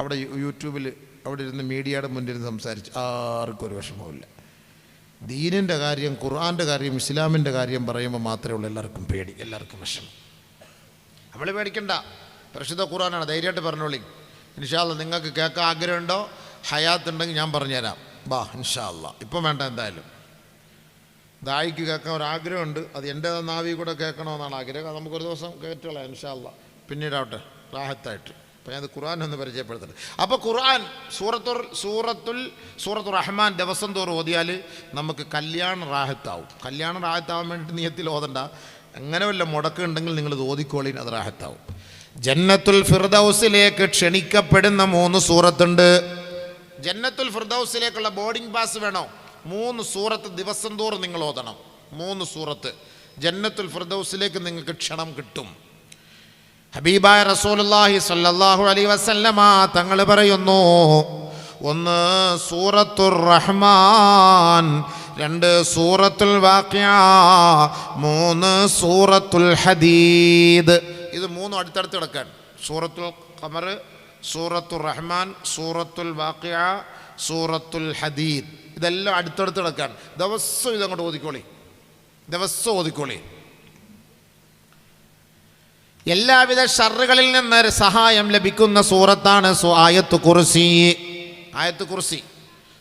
അവിടെ യൂട്യൂബിൽ അവിടെ ഇരുന്ന് മീഡിയയുടെ മുന്നിൽ സംസാരിച്ച് ആർക്കും ഒരു വിഷമവുമില്ല. ദീനിന്റെ കാര്യം ഖുർആന്റെ കാര്യം ഇസ്ലാമിന്റെ കാര്യം പറയുമ്പോൾ മാത്രമേ ഉള്ളൂ എല്ലാവർക്കും പേടി എല്ലാവർക്കും വിഷമം. നമ്മൾ പേടിക്കണ്ട. പരിശുദ്ധ ഖുർആനാണ് ധൈര്യമായിട്ട് പറഞ്ഞോളി. ഇൻഷാല്ല നിങ്ങൾക്ക് കേൾക്കാൻ ആഗ്രഹമുണ്ടോ? ഹയാത്ത് ഉണ്ടെങ്കിൽ ഞാൻ പറഞ്ഞുതരാം. ബാ ഇൻഷാല്ല ഇപ്പം വേണ്ട എന്തായാലും. ദായിക്ക് കേൾക്കാൻ ഒരാഗ്രഹമുണ്ട്. അത് എന്റെ നാവി കൂടെ കേൾക്കണമെന്നാണ് ആഗ്രഹം. അത് നമുക്കൊരു ദിവസം കേട്ടോളാം ഇൻഷാല്ല പിന്നീടാവട്ടെ റാഹത്തായിട്ട്. അപ്പോൾ ഞാൻ ഖുർആൻ ഒന്ന് പരിചയപ്പെടുത്തട്ടെ. അപ്പോൾ ഖുർആൻ സൂറത്തുൽ സൂറത്തുൽ സൂറത്തു റഹ്മാൻ ദിവസം തോറും ഓതിയാൽ നമുക്ക് കല്യാണം റാഹത്താവും. കല്യാണം റാഹത്താവാൻ വേണ്ടി നിയത്തിൽ ഓതണ്ട. അങ്ങനെ വല്ല മുടക്കുണ്ടെങ്കിൽ നിങ്ങൾ ഇത് ഓതിക്കോളിൻ അത് റാഹത്താവും. ജന്നത്തുൽ ഫിർദൗസിലേക്ക് ക്ഷണിക്കപ്പെടുന്ന മൂന്ന് സൂറത്തുണ്ട്. ജന്നത്തുൽ ഫിർദൗസിലേക്കുള്ള ബോർഡിംഗ് പാസ് വേണോ? മൂന്ന് സൂറത്ത് ദിവസം തോറും നിങ്ങൾ ഓതണം. മൂന്ന് സൂറത്ത്. ജന്നത്തുൽ ഫിർദൗസിലേക്ക് നിങ്ങൾക്ക് ക്ഷണം കിട്ടും. ഹബീബായ റസൂലുള്ളാഹി സ്വല്ലല്ലാഹു അലൈഹി വസല്ലമ തങ്ങൾ പറയുന്നു ഒന്ന് സൂറത്തുർ റഹ്മാൻ രണ്ട് സൂറത്തുൽ വാക്യ മൂന്ന് സൂറത്തുൽ ഹദീദ്. ഇത് മൂന്നും അടുത്തടുത്ത് കിടക്കാൻ. സൂറത്തുൽ ഖമർ സൂറത്തുർ റഹ്മാൻ സൂറത്തുൽ വാഖിയ സൂറത്തുൽ ഹദീദ്. ഇതെല്ലാം അടുത്തടുത്ത് കിടക്കാണ്. ദിവസവും ഇതങ്ങോട്ട് ഓതിക്കോളി. ദിവസം ഓതിക്കോളി. എല്ലാവിധ ഷറുകളിൽ നിന്ന് സഹായം ലഭിക്കുന്ന സൂറത്താണ് ആയത്ത് കുറിസി ആയത്ത് കുറിസി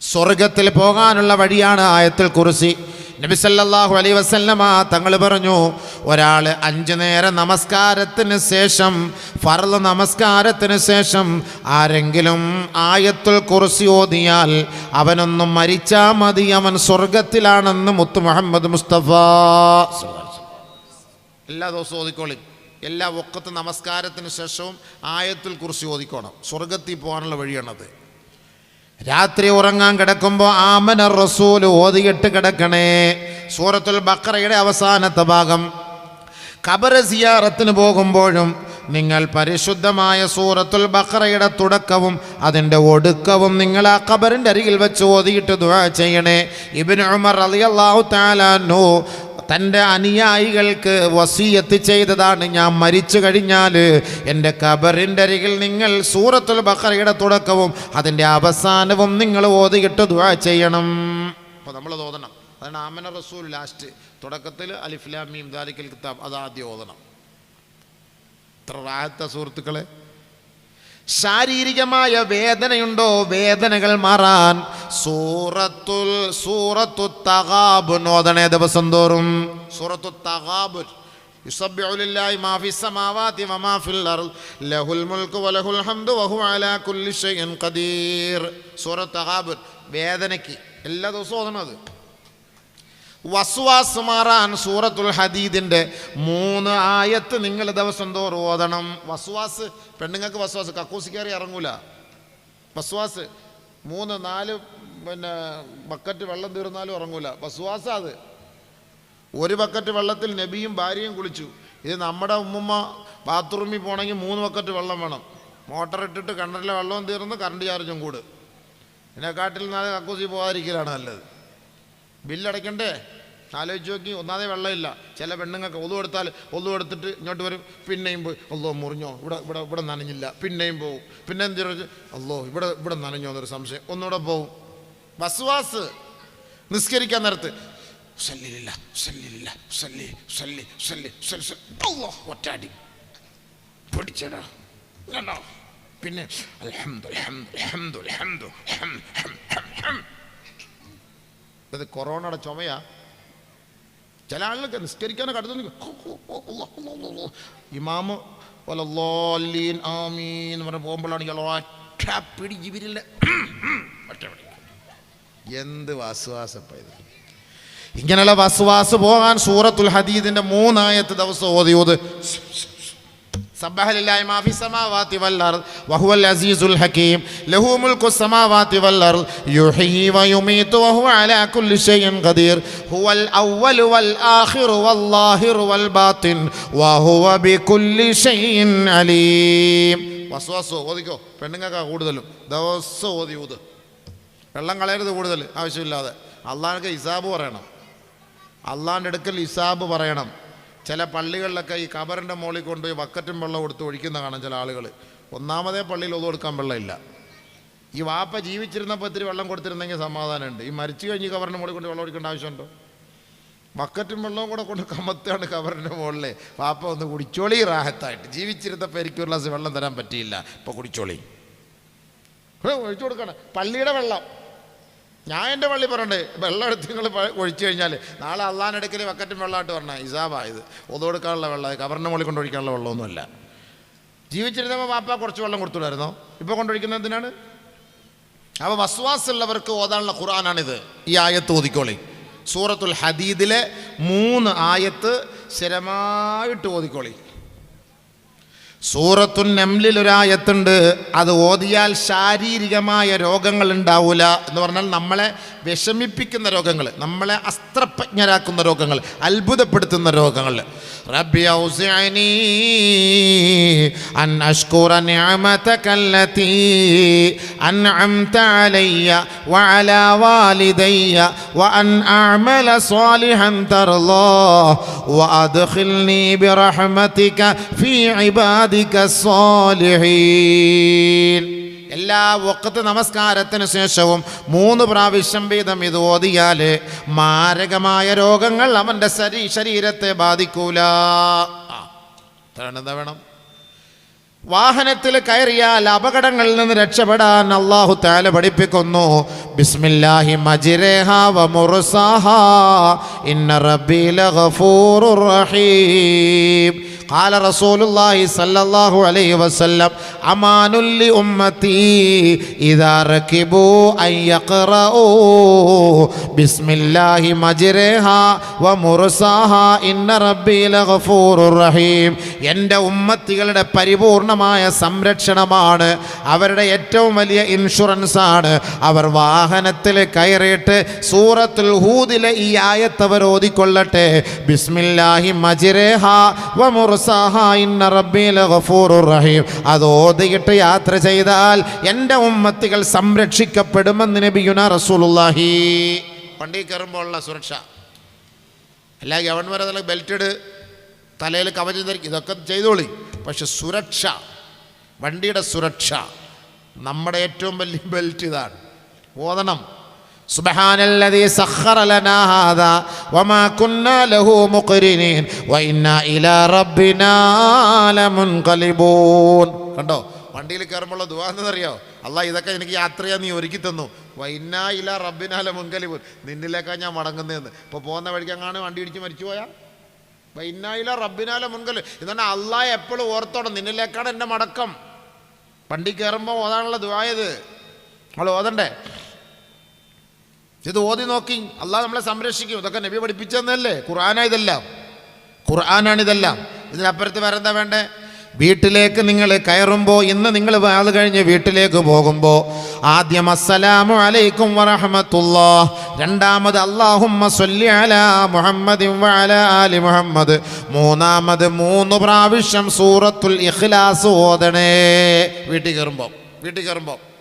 സ്വർഗത്തിൽ പോകാനുള്ള വഴിയാണ് ആയത്തിൽ കുർസി. നബി സല്ലല്ലാഹു അലൈഹി വസല്ലമ തങ്ങൾ പറഞ്ഞു ഒരാൾ അഞ്ച് നേരം നമസ്കാരത്തിന് ശേഷം ഫർൾ നമസ്കാരത്തിന് ശേഷം ആരെങ്കിലും ആയത്തുൽ കുർസി ഓതിയാൽ അവനൊന്നും മരിച്ചാൽ മതി അവൻ സ്വർഗത്തിലാണെന്ന് മുത്തു മുഹമ്മദ് മുസ്തഫ. എല്ലാ ദിവസവും ഓതിക്കോളി. എല്ലാ ഒക്കത്ത് നമസ്കാരത്തിന് ശേഷവും ആയത്തുൽ കുറിച്ച് ഓതിക്കോണം. സ്വർഗത്തിൽ പോകാനുള്ള വഴിയാണത്. രാത്രി ഉറങ്ങാൻ കിടക്കുമ്പോൾ ആമന റസൂൽ ഓതിയിട്ട് കിടക്കണേ. സൂറത്തുൽ ബക്കറയുടെ അവസാനത്തെ ഭാഗം. ഖബർ സിയാറത്തിന് പോകുമ്പോഴും നിങ്ങൾ പരിശുദ്ധമായ സൂറത്തുൽ ബഖറയുടെ തുടക്കവും അതിന്റെ ഒടുക്കവും നിങ്ങൾ ആ ഖബറിന്റെ അരികിൽ വെച്ച് ഓതിയിട്ട് ദുആ ചെയ്യണേ. ഇബിൻ ഉമർ റളിയല്ലാഹു തആലാനു തന്റെ അനുയായികൾക്ക് വസീയത്ത് ചെയ്തതാണ്. ഞാൻ മരിച്ചു കഴിഞ്ഞാൽ എന്റെ കബറിന്റെ അരികിൽ നിങ്ങൾ സൂറത്തുൽ ബക്കറയുടെ തുടക്കവും അതിന്റെ അവസാനവും നിങ്ങൾ ഓതിയിട്ട് ദുവാ ചെയ്യണം. അപ്പോൾ നമ്മൾ ഓതണം. അതാണ് ആമന റസൂൽ ലാസ്റ്റ്. തുടക്കത്തിൽ അലിഫ്ലാമീം ദാലിക്കൽ കിതാബ് അത് ആദ്യം ഓതണം. ഇത്ര റാഹത്ത സുഹൃത്തുക്കളെ ശാരീരികമായ വേദനയുണ്ടോ? വേദനകൾ മാറാൻ. സൂറത്തുൽ സൂറത്തു തകാബു ഓതണേ ദിവസം തോറും. സൂറത്തു തകാബു മാ വമാ ഫിൽ ലഹുൽ വലഹുൽ ഹംദു വഹു അലാ കുല്ലി ഖദീർ. വേദനയ്ക്ക് എല്ലാ ദിവസവും ഓതണം അത് വസ്വാസ് മാറാൻ സൂറത്തുൽ ഹദീദിന്റെ മൂന്ന് ആയത്ത് നിങ്ങൾ ദിവസം തോറും ഓതണം. വസ്വാസ് പെണ്ണുങ്ങൾക്ക് വസ്വാസ് കക്കൂസി കയറി ഇറങ്ങൂല. വസ്വാസ് മൂന്ന് നാല് പിന്നെ ബക്കറ്റ് വെള്ളം തീർന്നാലും ഇറങ്ങൂല. വസ്വാസ് അത്. ഒരു ബക്കറ്റ് വെള്ളത്തിൽ നബിയും ഭാര്യയും കുളിച്ചു. ഇത് നമ്മുടെ ഉമ്മമ്മ ബാത്റൂമിൽ പോകണമെങ്കിൽ മൂന്ന് ബക്കറ്റ് വെള്ളം വേണം. മോട്ടർ ഇട്ടിട്ട് കിണറിലെ വെള്ളവും തീർന്ന് കറണ്ട് ചാർജും കൂട്. ഇതിനെക്കാട്ടിൽ നാളെ കക്കൂസി പോകാതിരിക്കലാണ് നല്ലത്. ബില്ലടയ്ക്കണ്ടേ ആലോചിച്ച് നോക്കി ഒന്നാതെ വെള്ളമില്ല ചില പെണ്ണുങ്ങൾക്ക് ഒതു കൊടുത്താൽ ഒതു കൊടുത്തിട്ട് ഇങ്ങോട്ട് വരും പിന്നെയും പോയി അല്ലോ മുറിഞ്ഞോ ഇവിടെ ഇവിടെ ഇവിടെ നനഞ്ഞില്ല പിന്നെയും പോവും പിന്നെ എന്ത് ചോദിച്ചു അല്ലോ ഇവിടെ ഇവിടെ നനഞ്ഞോ എന്നൊരു സംശയം ഒന്നുകൂടെ പോവും വസ്വാസ് നിസ്കരിക്കാൻ നേരത്ത് ഒറ്റാടി പിടിച്ചടാ പിന്നെ ഇത് കൊറോണയുടെ ചുമയാ. ചില ആളുകൾക്ക് നിസ്കരിക്കാനൊക്കെ അടുത്ത്. ഇമാമ് വലല്ലാലീൻ ആമീൻ എന്ന് പറഞ്ഞ് പോകുമ്പോഴാണ് ഇയാൾ ഒറ്റ പിടി ജിബിരില്ല എന്ത് വാസുവാസപ്പ ഇത്. ഇങ്ങനെയുള്ള വസുവാസ് പോകാൻ സൂറത്തുൽ ഹദീദിന്റെ മൂന്നായത്തെ ദിവസം ഓതി ഓത്. سبح لله ما في السماوات والأرض وهو العزيز الحكيم له ملك السماوات والأرض يحيي ويميت وهو على كل شيء قدير هو الأول والآخر والظاهر والباطن وهو بكل شيء عليم വസ്വാസോ ഓതിക്കോ പെണ്ണുങ്ങൾക്കാ കൂടുതലും ദിവസം ഓതി ഊത് വെള്ളം കളയരുത് കൂടുതൽ ആവശ്യമില്ലാതെ അള്ളാഹ്ക്ക് ഇസാബ് പറയണം അള്ളാഹിൻ്റെ അടുക്കൽ ഇസാബ് പറയണം ചില പള്ളികളിലൊക്കെ ഈ കബറിന്റെ മുകളിൽ കൊണ്ടുപോയി ബക്കറ്റും വെള്ളം കൊടുത്ത് ഒഴിക്കുന്ന കാണാം ചില ആളുകൾ. ഒന്നാമതേ പള്ളിയിൽ ഒതു കൊടുക്കാൻ വെള്ളമില്ല. ഈ വാപ്പ ജീവിച്ചിരുന്നപ്പോൾ ഇത്തിരി വെള്ളം കൊടുത്തിരുന്നെങ്കിൽ സമാധാനമുണ്ട്. ഈ മരിച്ചു കഴിഞ്ഞ് കവറിന്റെ മുകളിൽ കൊണ്ട് വെള്ളം ഒഴിക്കേണ്ട ആവശ്യമുണ്ടോ? ബക്കറ്റും വെള്ളവും കൂടെ കൊണ്ട് കമത്താണ് കവറിന്റെ മുകളിൽ. വാപ്പ ഒന്ന് കുടിച്ചോളി റാഹത്തായിട്ട്. ജീവിച്ചിരുന്നപ്പോൾ എനിക്ക് ഒരു ഗ്ലാസ് വെള്ളം തരാൻ പറ്റിയില്ല. ഇപ്പോൾ കുടിച്ചോളി. ഒഴിച്ചു കൊടുക്കണം. പള്ളിയുടെ വെള്ളം. ഞാൻ എന്റെ പള്ളി പറയണ്ടേ വെള്ളം എടുത്ത് നിങ്ങൾ ഒഴിച്ചു കഴിഞ്ഞാൽ നാളെ അള്ളാഹിനടുക്കൽ വക്കറ്റും വെള്ളമായിട്ട് പറഞ്ഞാൽ ഇസാബാ ഇത് ഒതുകൊടുക്കാനുള്ള വെള്ളം കവറിന്റെ മുകളിൽ കൊണ്ടൊഴിക്കാനുള്ള വെള്ളമൊന്നുമല്ല. ജീവിച്ചിരുന്നപ്പോൾ വാപ്പ കുറച്ച് വെള്ളം കൊടുത്തുവിടായിരുന്നോ? ഇപ്പോൾ കൊണ്ടൊഴിക്കുന്നത് എന്തിനാണ്? അപ്പോൾ വസ്വാസുള്ളവർക്ക് ഓതാനുള്ള ഖുറാനാണിത് ഈ ആയത്ത് ഓതിക്കോളി. സൂറത്തുൽ ഹദീദിലെ മൂന്ന് ആയത്ത് സ്ഥിരമായിട്ട് ഓതിക്കോളി. സൂറത്തുൻ നംലിൽ ഒരായത്തുണ്ട്. അത് ഓതിയാൽ ശാരീരികമായ രോഗങ്ങൾ ഉണ്ടാവില്ല എന്ന് പറഞ്ഞാൽ നമ്മളെ വിഷമിപ്പിക്കുന്ന രോഗങ്ങൾ നമ്മളെ അസ്ത്രപ്രജ്ഞരാക്കുന്ന രോഗങ്ങൾ അത്ഭുതപ്പെടുത്തുന്ന രോഗങ്ങൾ. റബ്ബി അൻ നിഅമതകല്ലതി അലയ്യ വാലിദയ്യ അഅമല വഅദ്ഖിൽനി ബിറഹ്മതിക ഫീ ഇബാദിക സ്വാലിഹീൻ. എല്ലാ ഒക്കത്ത് നമസ്കാരത്തിന് ശേഷവും മൂന്ന് പ്രാവശ്യം വീതം ഇത് ഓതിയാൽ മാരകമായ രോഗങ്ങൾ അവന്റെ ശരീ ശരീരത്തെ ബാധിക്കൂല. വേണം. വാഹനത്തിൽ കയറിയാൽ അപകടങ്ങളിൽ നിന്ന് രക്ഷപ്പെടാൻ അള്ളാഹു താല പഠിപ്പിക്കുന്നു ബിസ്മില്ലാഹി മജിരേഹ വ മുർസാഹ ഇന്ന റബ്ബി ലഗഫൂറുർ റഹീം قال رسول الله صلى الله عليه وسلم أمان لأمتي إذا ركبوا أن يقرأوا بسم الله مجريها ومرساها إن ربي لغفور رحيم എൻ്റെ ഉമ്മത്തികളുടെ പരിപൂർണമായ സംരക്ഷണമാണ്. അവരുടെ ഏറ്റവും വലിയ ഇൻഷുറൻസ് ആണ് അവർ വാഹനത്തിൽ കയറിയിട്ട് സൂറത്തുൽ ഹൂദിലെ ഈ ആയത്തവർ ഓതിക്കൊള്ളട്ടെ. ബിസ്മില്ലാഹി മജിരേഹ റഹീം. അത് ഓതിയിട്ട് യാത്ര ചെയ്താൽ എന്റെ ഉമ്മത്തികൾ സംരക്ഷിക്കപ്പെടുമെന്ന് നബിയുന റസൂലുള്ളാഹി. വണ്ടി കയറുമ്പോഴുള്ള സുരക്ഷ. അല്ല ഗവൺമെന്റ് അതിൽ ബെൽറ്റ് ഇട്. തലയിൽ കവചം ധരിക്കും. ഇതൊക്കെ ചെയ്തോളി. പക്ഷെ സുരക്ഷ വണ്ടിയുടെ സുരക്ഷ നമ്മുടെ ഏറ്റവും വലിയ ബെൽറ്റ് ഇതാണ് ഓതണം سبحان الذي سخر لنا هذا وما كنا له مقرنين وإنا إلى ربنا لمنقلبون കണ്ടോ വണ്ടിയിൽ കയറുമ്പോൾ ദുവാ എന്നറിയോ അല്ല ഇതൊക്കെ എനിക്ക് യാത്ര ചെയ്യാൻ നീ ഒരുക്കി തന്നു വൈനാ ഇല റബ്ബിനാല മുൻകലിബൂൻ നിന്നിലേക്കാ ഞാൻ മടങ്ങുന്നതെന്ന് ഇപ്പോൾ പോകുന്ന വഴിക്ക് അങ്ങാണ് വണ്ടി ഇടിച്ച് മരിച്ചു പോയാ വൈനായില റബ്ബിനാല മുൻകൽ ഇതാണ് അള്ളാഹ് എപ്പോഴും ഓർത്തോണം നിന്നിലേക്കാണ് എന്റെ മടക്കം. വണ്ടി കയറുമ്പോൾ ഓതാനുള്ള ദുവായത് നമ്മൾ ഓതണ്ടേ? ഇത് ഓതി നോക്കി. അള്ളാഹ് നമ്മളെ സംരക്ഷിക്കും. ഇതൊക്കെ നബി പഠിപ്പിച്ചതെന്നല്ലേ? ഖുർആാനാണ് ഇതെല്ലാം ഖുർആനാണ് ഇതെല്ലാം ഇതിനപ്പുറത്ത് വേറെന്താ വേണ്ടേ? വീട്ടിലേക്ക് നിങ്ങൾ കയറുമ്പോൾ ഇന്ന് നിങ്ങൾ വാത് കഴിഞ്ഞ് വീട്ടിലേക്ക് പോകുമ്പോൾ ആദ്യം അസ്സലാമു അലൈക്കും വറഹമത്തുല്ലാ രണ്ടാമത് അള്ളാഹുമ്മ സൊല്ലി അലാ മുഹമ്മദ് ആലി മുഹമ്മദ്. മൂന്നാമത് മൂന്ന് പ്രാവശ്യം സൂറത്തുൽ ഇഖ്ലാസ് ഓതണേ. വീട്ടിൽ കയറുമ്പോൾ വീട്ടിൽ കയറുമ്പോൾ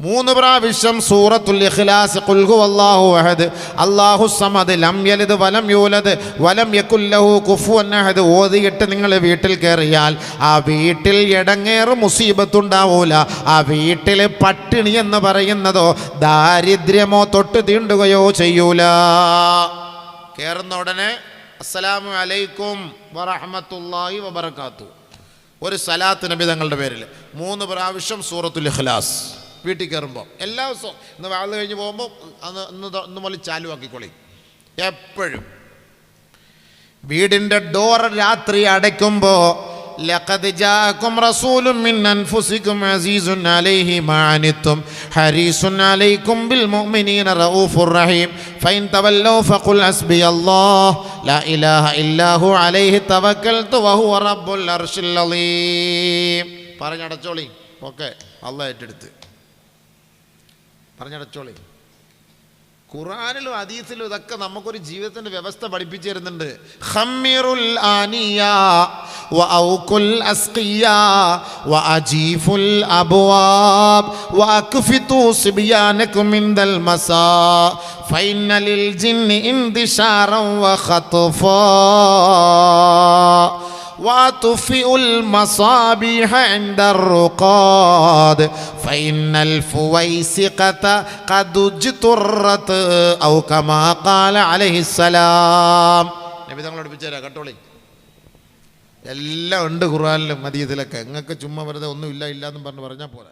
മൂന്ന് പ്രാവശ്യം സൂറത്തുൽ ഇഖ്ലാസ് ഖുൽ അല്ലാഹു അഹദ് അല്ലാഹു സമദ് ലം യലിദ് വലം യൂലദ് വലം യകുല്ലഹു കുഫുവൻ അഹദ് ഓതിയിട്ട് നിങ്ങൾ വീട്ടിൽ കയറിയാൽ ആ വീട്ടിൽ ഇടങ്ങേറ് മുസീബത്തുണ്ടാവൂല. ആ വീട്ടിൽ പട്ടിണി എന്ന് പറയുന്നതോ ദാരിദ്ര്യമോ തൊട്ട് തീണ്ടുകയോ ചെയ്യൂല. കയറുന്ന ഉടനെ അസ്സലാമു അലൈക്കും വറഹമത്തുല്ലാഹി വബർക്കാത്തു ഒരു സലാത്ത് നബി തങ്ങളുടെ പേരിൽ മൂന്ന് പ്രാവശ്യം സൂറത്തുൽ ഇഖ്ലാസ്. വീട്ടിൽ കയറുമ്പോൾ എല്ലാ ദിവസവും ഇന്ന് വാഴ്ന്നു കഴിഞ്ഞ് പോകുമ്പോൾ അന്ന് ഇന്ന് തൊ- ഇന്ന് മുതൽ ചാലു ആക്കിക്കൊള്ളി എപ്പോഴും വീടിൻ്റെ ഡോർ രാത്രി അടയ്ക്കുമ്പോൾ لقد جاءكم رسول من أنفسكم عزيز عليه ما عنتم حريص عليكم بالمؤمنين رؤوف رحيم فإن تولوا فقل حسبي الله لا إله إلا هو عليه توكلت وهو رب العرش العظيم പറഞ്ഞടച്ചോളി ഓക്കെ അള്ള ഏറ്റെടുത്ത് പറഞ്ഞടച്ചോളി. ഖുറാനിലും അതീസിലും ഇതൊക്കെ നമുക്കൊരു ജീവിതത്തിന്റെ വ്യവസ്ഥ പഠിപ്പിച്ചു തരുന്നുണ്ട്. ഖമ്മിറുൽ മസാ ജിന്നി وأطفئ المصابيح عند الرقاد فإن الفويسقة قد اجترت أو كما قال عليه السلام നബി തങ്ങൾ പഠിപ്പിച്ചു തരാം കേട്ടോളി എല്ലാം ഉണ്ട് ഖുറാനിലും മദീതിലൊക്കെ നിങ്ങൾക്ക് ചുമ്മാ വെറുതെ ഒന്നും ഇല്ല ഇല്ല എന്നും പറഞ്ഞ് പറഞ്ഞാൽ പോലെ